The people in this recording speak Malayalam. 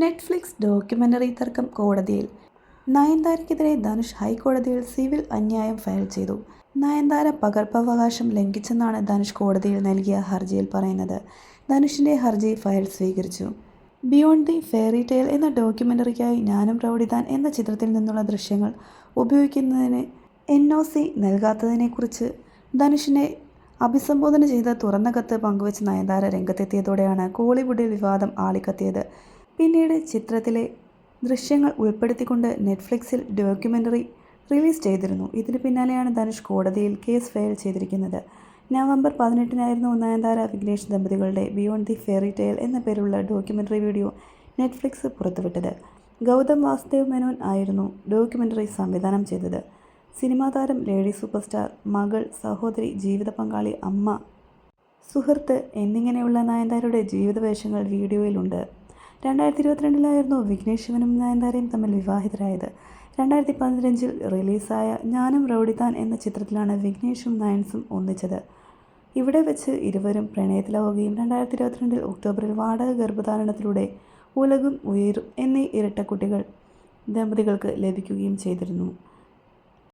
നെറ്റ്ഫ്ലിക്സ് ഡോക്യുമെന്ററി തർക്കം കോടതിയിൽ. നയൻതാരയ്ക്കെതിരെ ധനുഷ് ഹൈക്കോടതിയിൽ സിവിൽ അന്യായം ഫയൽ ചെയ്തു. നയൻതാര പകർപ്പവകാശം ലംഘിച്ചെന്നാണ് ധനുഷ് കോടതിയിൽ നൽകിയ ഹർജിയിൽ പറയുന്നത്. ധനുഷിന്റെ ഹർജി ഫയൽ സ്വീകരിച്ചു. ബിയോണ്ട് ദി ഫെയറി ടെയിൽ എന്ന ഡോക്യുമെന്ററിക്കായി ഞാനും പ്രൗഢിതാൻ എന്ന ചിത്രത്തിൽ നിന്നുള്ള ദൃശ്യങ്ങൾ ഉപയോഗിക്കുന്നതിന് എൻ ഒ സി നൽകാത്തതിനെക്കുറിച്ച് ധനുഷിനെ അഭിസംബോധന ചെയ്ത തുറന്ന കത്ത് പങ്കുവച്ച് നയൻതാര രംഗത്തെത്തിയതോടെയാണ് കോളിവുഡിൽ വിവാദം ആളിക്കത്തിയത്. പിന്നീട് ചിത്രത്തിലെ ദൃശ്യങ്ങൾ ഉൾപ്പെടുത്തിക്കൊണ്ട് നെറ്റ്ഫ്ലിക്സിൽ ഡോക്യുമെന്ററി റിലീസ് ചെയ്തിരുന്നു. ഇതിന് പിന്നാലെയാണ് ധനുഷ് കോടതിയിൽ കേസ് ഫയൽ ചെയ്തിരിക്കുന്നത്. നവംബർ പതിനെട്ടിനായിരുന്നു നയൻതാര വിഘ്നേഷ് ദമ്പതികളുടെ ബിയോണ്ട് ദി ഫെയറി ടെയിൽ എന്ന പേരുള്ള ഡോക്യുമെന്ററി വീഡിയോ നെറ്റ്ഫ്ലിക്സ് പുറത്തുവിട്ടത്. ഗൗതം വാസുദേവ് മേനോൻ ആയിരുന്നു ഡോക്യുമെന്ററി സംവിധാനം ചെയ്തത്. സിനിമാ താരം ലേഡി സൂപ്പർ സ്റ്റാർ മകൾ സഹോദരി ജീവിത പങ്കാളി അമ്മ സുഹൃത്ത് എന്നിങ്ങനെയുള്ള നയൻതാരയുടെ ജീവിത വേഷങ്ങൾ വീഡിയോയിലുണ്ട്. രണ്ടായിരത്തി ഇരുപത്തിരണ്ടിലായിരുന്നു വിഘ്നേഷ് ശിവനും നയൻതാരയും തമ്മിൽ വിവാഹിതരായത്. രണ്ടായിരത്തി പതിനഞ്ചിൽ റിലീസായ ഞാനും റൗഡിതാൻ എന്ന ചിത്രത്തിലാണ് വിഘ്നേഷും നയൻസും ഒന്നിച്ചത്. ഇവിടെ വെച്ച് ഇരുവരും പ്രണയത്തിലാവുകയും രണ്ടായിരത്തി ഇരുപത്തിരണ്ടിൽ ഒക്ടോബറിൽ വാടക ഗർഭധാരണത്തിലൂടെ ഉലകും ഉയരും എന്നീ ഇരട്ടക്കുട്ടികൾ ദമ്പതികൾക്ക് ലഭിക്കുകയും ചെയ്തിരുന്നു.